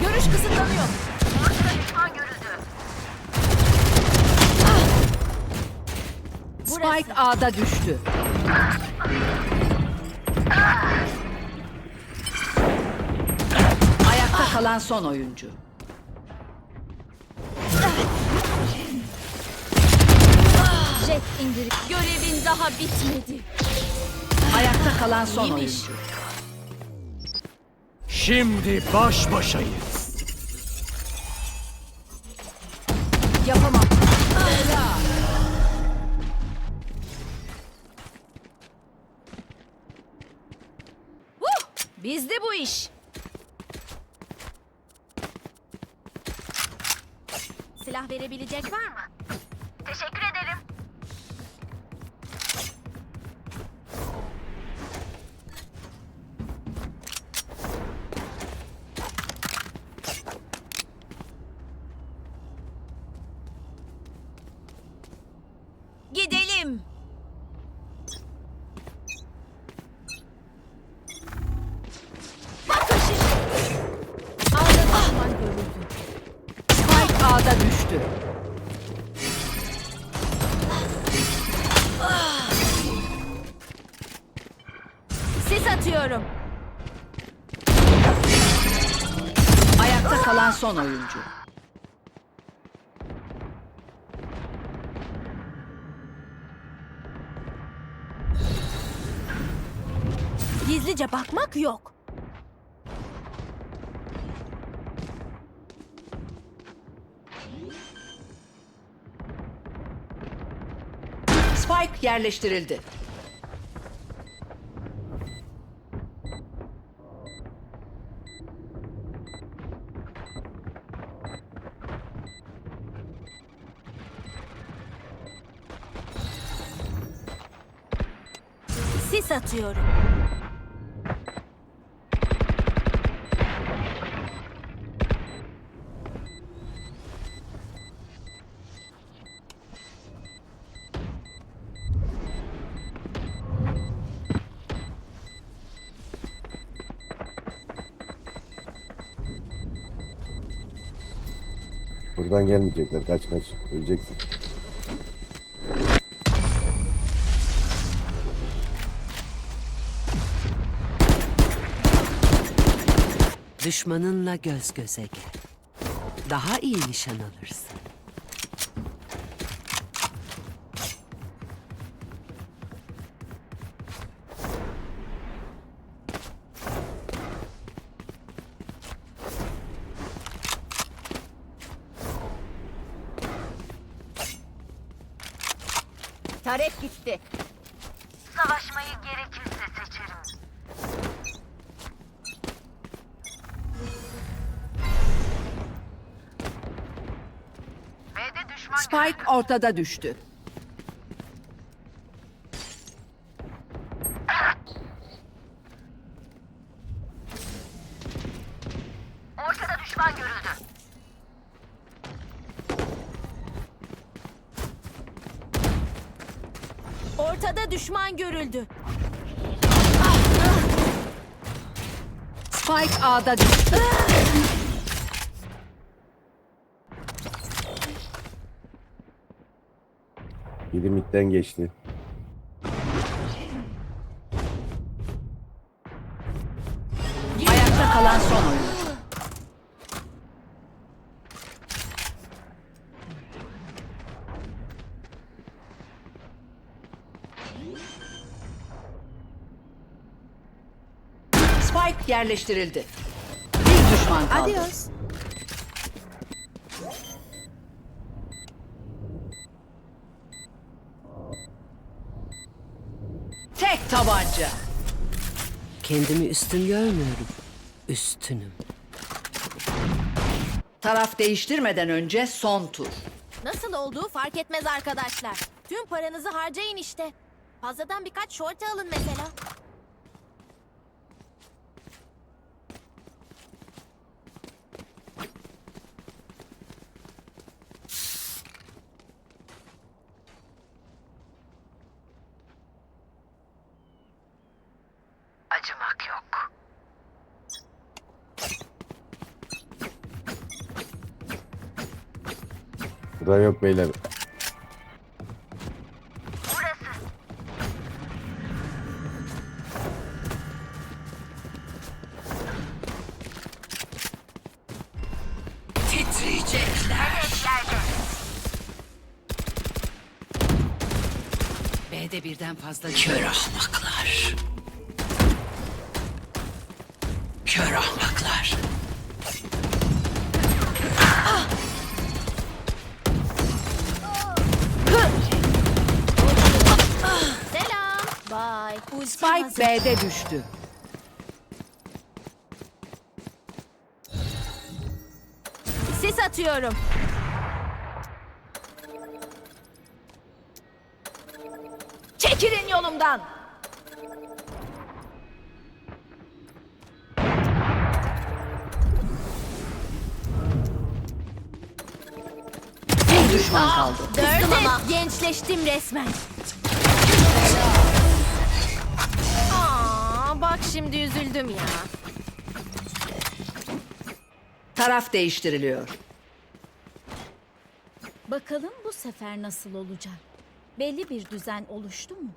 Görüş kısıtlanıyor. Spike A'da düştü. Ayakta kalan son oyuncu. Jet indirip Görevin daha bitmedi. Ayakta kalan son İyiymiş. oyuncu. Şimdi baş başayız. Yapamam. Huh! Bizde bu iş. Silah verebilecek var mı? Gidelim. Bakın şimdi. A'da düşman görüldü. Spike A'da düştü. Sis atıyorum. Ayakta kalan son oyuncu. Gizlice bakmak yok. Spike yerleştirildi. Sis atıyorum. Buradan gelmeyecekler. Kaç kaç. Öleceksin. Düşmanınla göz göze gel. Daha iyi nişan alırsın. Tarek gitti. Savaşmayı gerekirse seçerim. Spike ortada düştü. Görüldü. Spike A'da düştü. Biri midden geçti. Spike yerleştirildi. Bir düşman kaldı. Adios. Tek tabanca. Kendimi üstün görmüyorum. Üstünüm. Taraf değiştirmeden önce son tur. Nasıl olduğu fark etmez arkadaşlar. Tüm paranızı harcayın işte. Fazladan birkaç şorte alın mesela. Acımak yok. Burada yok beyler. Yerde. B'de birden fazla kör ahmaklar. Kör ahmaklar. Selam. Bye. Ulti Spike hazır. B'de düştü. Sis atıyorum. Çekilin yolumdan. Düşman kaldı. Kızdım ama. Gençleştim resmen. Aa, bak şimdi üzüldüm ya. Taraf değiştiriliyor. Bakalım bu sefer nasıl olacak? Belli bir düzen oluştu mu?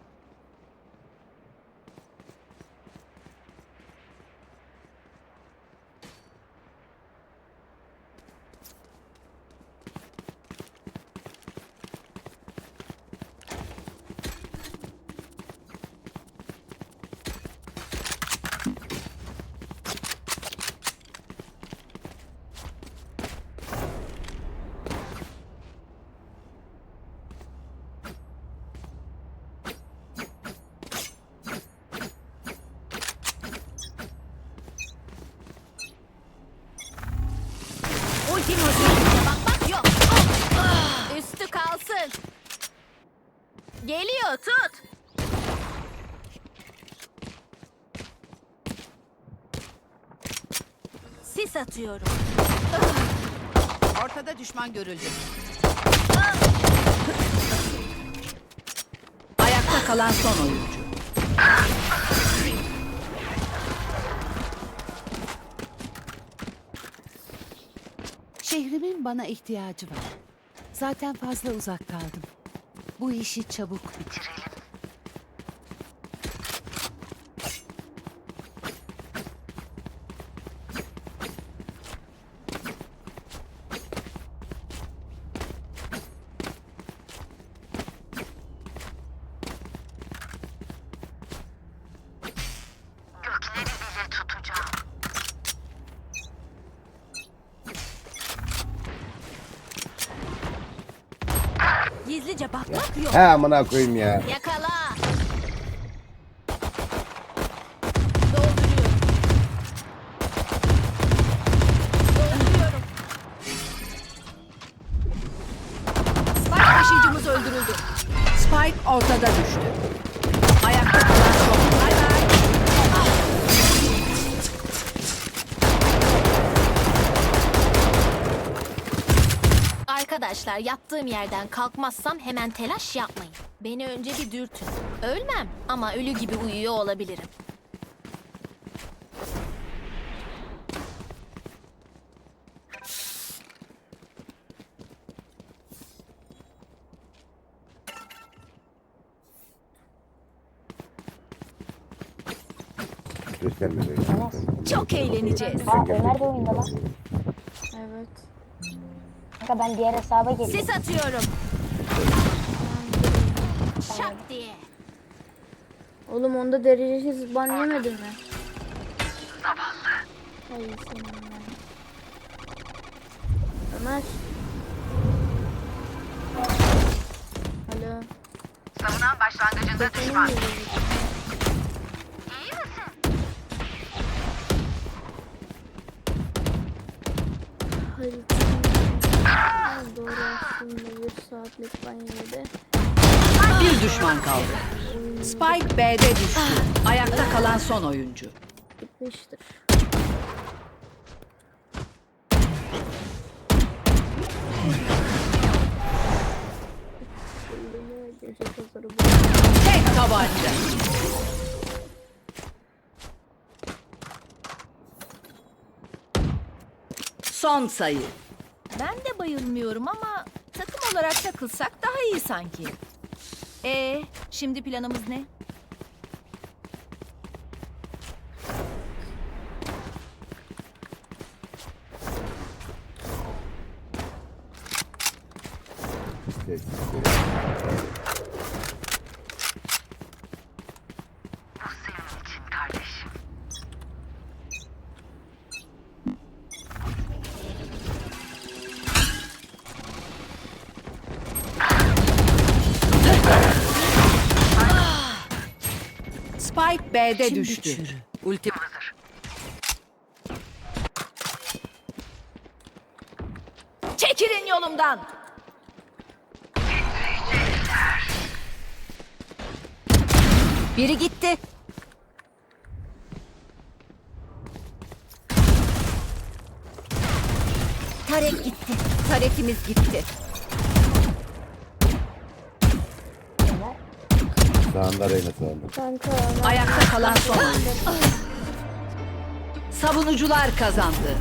Ultim hazır. Bak bak yok. Ah, Üstü kalsın. Geliyor tut. Sis atıyorum. Ortada düşman görüldü. Ayakta kalan son oyuncu. Şehrimin bana ihtiyacı var. Zaten fazla uzak kaldım. Bu işi çabuk bitir. Gizlice bakmak yok. He amına koyayım ya. Yakala. Arkadaşlar yattığım yerden kalkmazsam hemen telaş yapmayın. Beni önce bir dürtün. Ölmem ama ölü gibi uyuyor olabilirim. Gösterme beni. Çok eğleneceğiz. Gel. Ömer de oyunda lan. Evet. Kanka ben diğer hesaba geliyorum. Sis atıyorum. Şak diye. Oğlum onda derecesiz ban yemedin mi? Hay senin ben. Ömer. Alo. Savunan başlangıcında düşman. saat lütfen yine Bir düşman kaldı. Spike B'de düştü. Ayakta kalan son oyuncu. Bitmiştir. Tek tabanca. Son sayı. Ben de bayılmıyorum ama olarak takılsak daha iyi sanki. Ee, şimdi planımız ne? Sessiz. Bu Spike B'de Şimdi düştü. çürü. Ulti Hazır. Çekilin yolumdan. Biri gitti. Tarek gitti. Tarekimiz gitti. Sağında Reyna sağında. Kanka ayakta kalan son oyuncu. Savunucular kazandı.